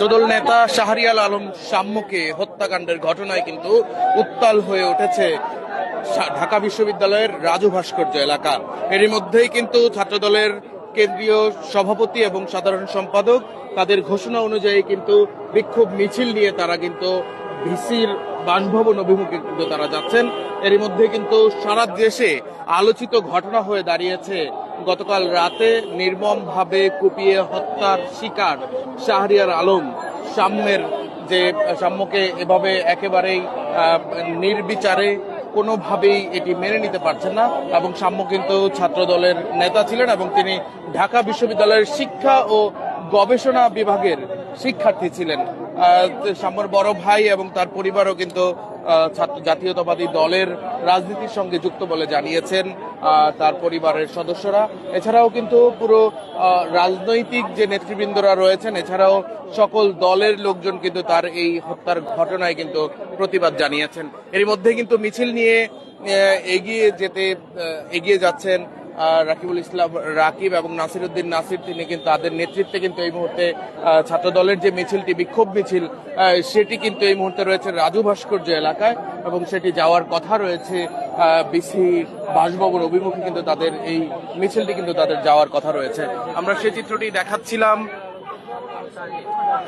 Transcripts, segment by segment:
যদল নেতা শাহরিয়াল আলম সাম্যকে হত্যাকাণ্ডের ঘটনায় কিন্তু উত্তাল হয়ে উঠেছে ঢাকা বিশ্ববিদ্যালয়ের রাজু ভাস্কর্য এলাকা। এরই মধ্যেই কিন্তু ছাত্রদলের কেন্দ্রীয় সভাপতি এবং সাধারণ সম্পাদক তাদের ঘোষণা অনুযায়ী কিন্তু বিক্ষোভ মিছিল নিয়ে তারা কিন্তু ভিসির বাসভবন অভিমুখে কিন্তু তারা যাচ্ছেন। এরই মধ্যে কিন্তু সারা দেশে আলোচিত ঘটনা হয়ে দাঁড়িয়েছে। গতকাল রাতে নির্মমভাবে কুপিয়ে হত্যার শিকার শাহরিয়ার আলম সাম্যের যে, সাম্যকে এভাবে একেবারেই নির্বিচারে কোনোভাবেই এটি মেনে নিতে পারছেন না এবং সাম্য কিন্তু ছাত্রদলের নেতা ছিলেন এবং তিনি ঢাকা বিশ্ববিদ্যালয়ের শিক্ষা ও গবেষণা বিভাগের শিক্ষার্থী ছিলেন। সাম্যর বড় ভাই এবং তার পরিবারও কিন্তু ছাত্র জাতীয়তাবাদী দলের রাজনীতির সঙ্গে যুক্ত বলে জানিয়েছেন তার পরিবারের সদস্যরা। এছাড়াও কিন্তু পুরো রাজনৈতিক যে নেতৃবৃন্দরা রয়েছেন, এছাড়াও সকল দলের লোকজন কিন্তু তার এই হত্যার ঘটনায় কিন্তু প্রতিবাদ জানিয়েছেন। এর মধ্যে কিন্তু মিছিল নিয়ে এগিয়ে যেতে এগিয়ে যাচ্ছেন রাকিবুল ইসলাম, রাকিব এবং নাসিরুদ্দিন নাসির, তিনি কিন্তু তাদের নেতৃত্বে কিন্তু এই মুহূর্তে ছাত্র দলের যে মিছিলটি বিক্ষোভ মিছিল সেটি কিন্তু এই মুহূর্তে রয়েছে রাজু ভাস্কর্য এলাকায় এবং সেটি যাওয়ার কথা রয়েছে বিসি বাসভবন অভিমুখে কিন্তু তাদের এই মিছিলটি কিন্তু তাদের যাওয়ার কথা রয়েছে। আমরা সেই চিত্রটি দেখাচ্ছিলাম।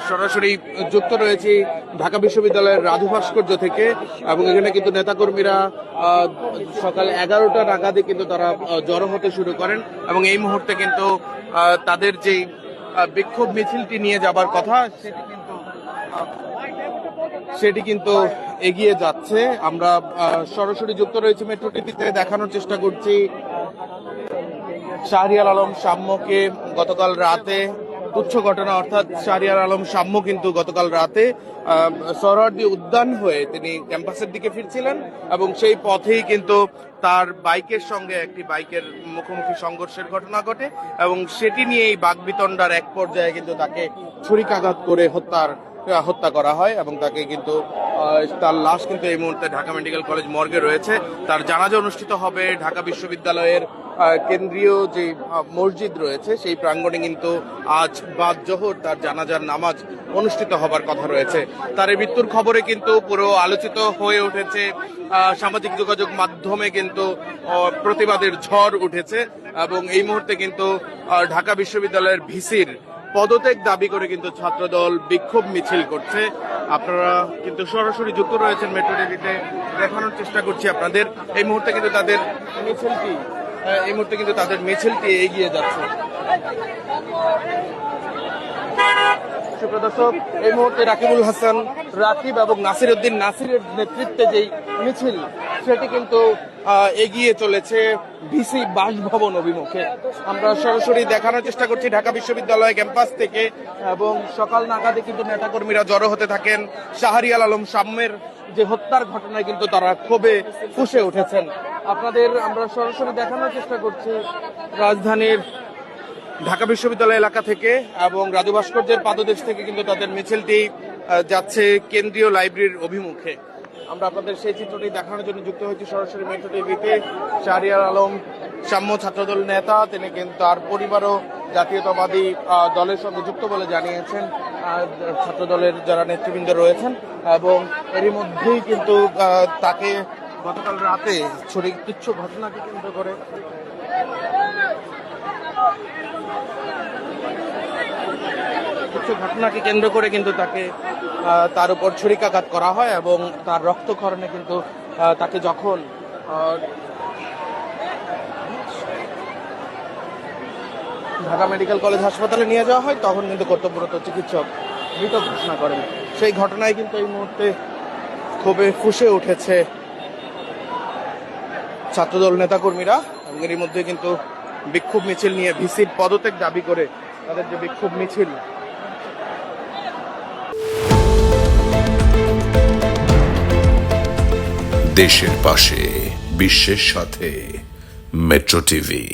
সরাসরি যুক্ত রয়েছে ঢাকা বিশ্ববিদ্যালয়ের রাজু ভাস্কর্য থেকে এবং এখানে কিন্তু নেতাকর্মীরা সকাল এগারোটা নাগাদে কিন্তু তারা জড়ো হতে শুরু করেন এবং এই মুহূর্তে কিন্তু তাদের আহ, বিক্ষোভ মিছিলটি নিয়ে যাবার কথা সেটি কিন্তু এগিয়ে যাচ্ছে। আমরা সরাসরি যুক্ত রয়েছে মেট্রো টিভিতে দেখানোর চেষ্টা করছি। শাহরিয়ার আলম সাম্যকে গতকাল রাতে তুচ্ছ ঘটনা অর্থাৎ শাহরিয়ার আলম সাম্য কিন্তু গতকাল রাতে আহ, উদ্যান হয়ে তিনি ক্যাম্পাসের দিকে ফিরছিলেন এবং সেই পথেই কিন্তু তার বাইকের সঙ্গে একটি বাইকের মুখোমুখি সংঘর্ষের ঘটনা ঘটে এবং সেটি নিয়ে নিয়েই বাগবিতণ্ডার এক পর্যায়ে কিন্তু তাকে ছুরিকাঘাত করে হত্যার হত্যা করা হয় এবং তাকে কিন্তু তার লাশ কিন্তু এই মুহূর্তে ঢাকা মেডিকেল কলেজ মর্গে রয়েছে। তার জানাজা অনুষ্ঠিত হবে ঢাকা বিশ্ববিদ্যালয়ের কেন্দ্রীয় যে মসজিদ রয়েছে, সেই প্রাঙ্গণে কিন্তু আজ বাদ জহর তার জানাজার নামাজ অনুষ্ঠিত হবার কথা রয়েছে। তার এই মৃত্যুর খবরে কিন্তু পুরো আলোচিত হয়ে উঠেছে সামাজিক যোগাযোগ মাধ্যমে কিন্তু প্রতিবাদের ঝড় উঠেছে এবং এই মুহূর্তে কিন্তু ঢাকা বিশ্ববিদ্যালয়ের ভিসির পদত্যাগ দাবি করে কিন্তু ছাত্রদল বিক্ষোভ মিছিল করছে। আপনারা কিন্তু সরাসরি যুক্ত রয়েছেন মেট্রো টিভিতে দেখানোর চেষ্টা করছি আপনাদের। এই মুহূর্তে কিন্তু তাদের মিছিলটি এই মুহূর্তে কিন্তু তাদের মিছিলটি এগিয়ে যাচ্ছে। সুপ্রদর্শক এই মুহূর্তে রাকিবুল হাসান, রাকিব এবং নাসির উদ্দিন, নাসিরের নেতৃত্বে যেই মিছিল, সেটি কিন্তু এগিয়ে চলেছে ভিসি বাসভবন অভিমুখে। আমরা সরাসরি দেখানোর চেষ্টা করছি ঢাকা বিশ্ববিদ্যালয় ক্যাম্পাস থেকে এবং সকাল নাগাদে কিন্তু নেতাকর্মীরা জড়ো হতে থাকেন। শাহরিয়াল আলম সাম্যের যে হত্যার ঘটনায় কিন্তু তারা ক্ষোভে ফুসে উঠেছেন। আপনাদের আমরা সরাসরি দেখানোর চেষ্টা করছি রাজধানীর ঢাকা বিশ্ববিদ্যালয় এলাকা থেকে এবং রাজু ভাস্কর্যের পাদদেশ থেকে কিন্তু তাদের মিছিলটি যাচ্ছে কেন্দ্রীয় লাইব্রেরির অভিমুখে। আমরা আপনাদের সেই চিত্রটি দেখানোর জন্য যুক্ত হয়েছি সরাসরি মেট্রো টিভিতে। শাহরিয়ার আলম সাম্য ছাত্রদল নেতা, তিনি কিন্তু তার পরিবারও জাতীয়তাবাদী দলের সঙ্গে যুক্ত বলে জানিয়েছেন ছাত্রদলের যারা নেতৃবৃন্দ রয়েছেন। এবং এরই মধ্যেই কিন্তু তাকে গতকাল রাতে ছড়ি তুচ্ছ ঘটনাকে কেন্দ্র করে কিছু ঘটনাকে কেন্দ্র করে কিন্তু তাকে তার উপর ছুরিকাঘাত করা হয় এবং তার রক্তক্ষরণে কিন্তু তাকে যখন ঢাকা মেডিকেল কলেজ হাসপাতালে নিয়ে যাওয়া হয়, তখন কিন্তু কর্তব্যরত চিকিৎসক মৃত ঘোষণা করেন। সেই ঘটনায় কিন্তু এই মুহূর্তে ক্ষোভে ফুসে উঠেছে ছাত্রদল নেতাকর্মীরা। এবং এরই মধ্যে কিন্তু বিক্ষোভ মিছিল নিয়ে ভিসির পদত্যাগ দাবি করে তাদের যে বিক্ষোভ মিছিল। দেশের পাশে, বিশ্বের সাথে, মেট্রো টিভি।